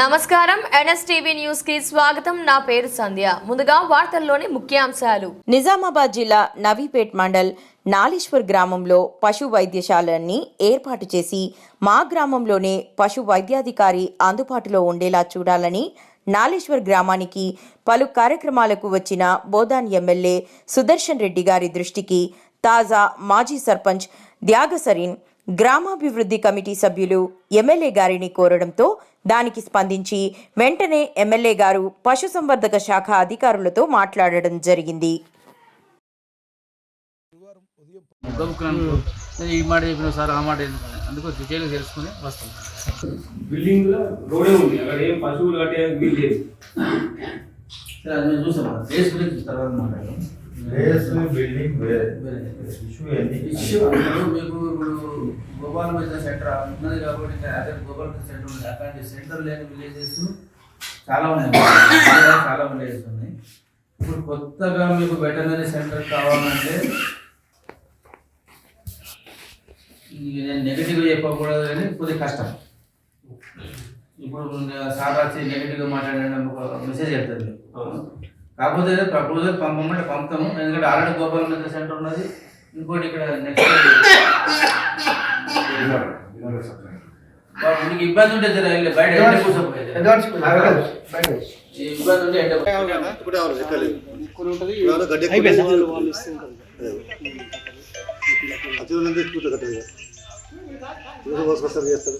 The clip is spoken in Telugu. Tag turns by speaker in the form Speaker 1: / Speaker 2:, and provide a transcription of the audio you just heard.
Speaker 1: నమస్కారం. ఎన్ఎస్టీవీ న్యూస్కి స్వాగతం. నా పేరు సంధ్య. ముందుగా వార్తల్లోని ముఖ్యాంశాలు.
Speaker 2: నిజామాబాద్ జిల్లా నవీపేట్ మండల్ నాలీశ్వర్ గ్రామంలో పశు వైద్యశాలని ఏర్పాటు చేసి మా గ్రామంలోనే పశు వైద్యాధికారి అందుబాటులో ఉండేలా చూడాలని నాలేశ్వర్ గ్రామానికి పలు కార్యక్రమాలకు వచ్చిన బోధాన్ ఎమ్మెల్యే సుదర్శన్ రెడ్డి గారి దృష్టికి తాజా మాజీ సర్పంచ్ త్యాగసరిన్ గ్రామాభివృద్ధి కమిటీ సభ్యులు ఎమ్మెల్యే గారిని కోరడంతో దానికి స్పందించి వెంటనే ఎమ్మెల్యే గారు పశుసంవర్ధక శాఖ అధికారులతో మాట్లాడడం జరిగింది.
Speaker 3: గబుక్కున్నాను ఈ మాట చెప్పిన సార్ ఆ మాట చెప్పిన. అందుకు డీటెయిల్గా తెలుసుకుని వస్తాం
Speaker 4: బిల్డింగ్లో రోడే ఉంది. అక్కడ ఏం పశువులు కట్టేయడానికి వీలు లేదు.
Speaker 3: సరే అది మేము చూస్తాం రేస్ గురించి తర్వాత మాట్లాడదాం
Speaker 5: రేస్ బిల్డింగ్ వేరే
Speaker 3: వేరే.
Speaker 5: ఇష్యూ ఏంది
Speaker 3: ఇష్యూ ఇప్పుడు మీకు ఇప్పుడు గోపాల సెంటర్ ఉన్నది కాబట్టి అదే గోపాల మధ్య సెంటర్ ఉంది. అట్లాంటి సెంటర్ లేని విలేజెస్ చాలా ఉన్నాయి. చాలా విలేజెస్ ఉన్నాయి. ఇప్పుడు కొత్తగా మీకు వెటర్నరీ సెంటర్ కావాలంటే నేను నెగిటివ్గా చెప్పకూడదు కానీ కొద్దిగా కష్టం. ఇప్పుడు సార్ వచ్చి నెగిటివ్గా మాట్లాడడం ఒక మెసేజ్ చెప్తుంది కాకపోతే ప్రపోజల్ పంపమంటే పంపుతాము. ఎందుకంటే ఆల్రెడీ గోపాల మీద సెంటర్ ఉన్నది. ఇంకోటి ఇక్కడ నెక్స్ట్ మీకు ఇబ్బంది ఉంటే జర వెళ్ళి బయట ఎండ కూర్చోపోయేది ఈ ఇబ్బంది ఉంటే ఎండ
Speaker 6: ఇప్పుడు ఎవరు ఎక్కలేదు ఎవరో గడ్డి ఎక్కువ అతి తీసుకుంటారు కట్టలేదు కోసుకొస్తారు చేస్తారు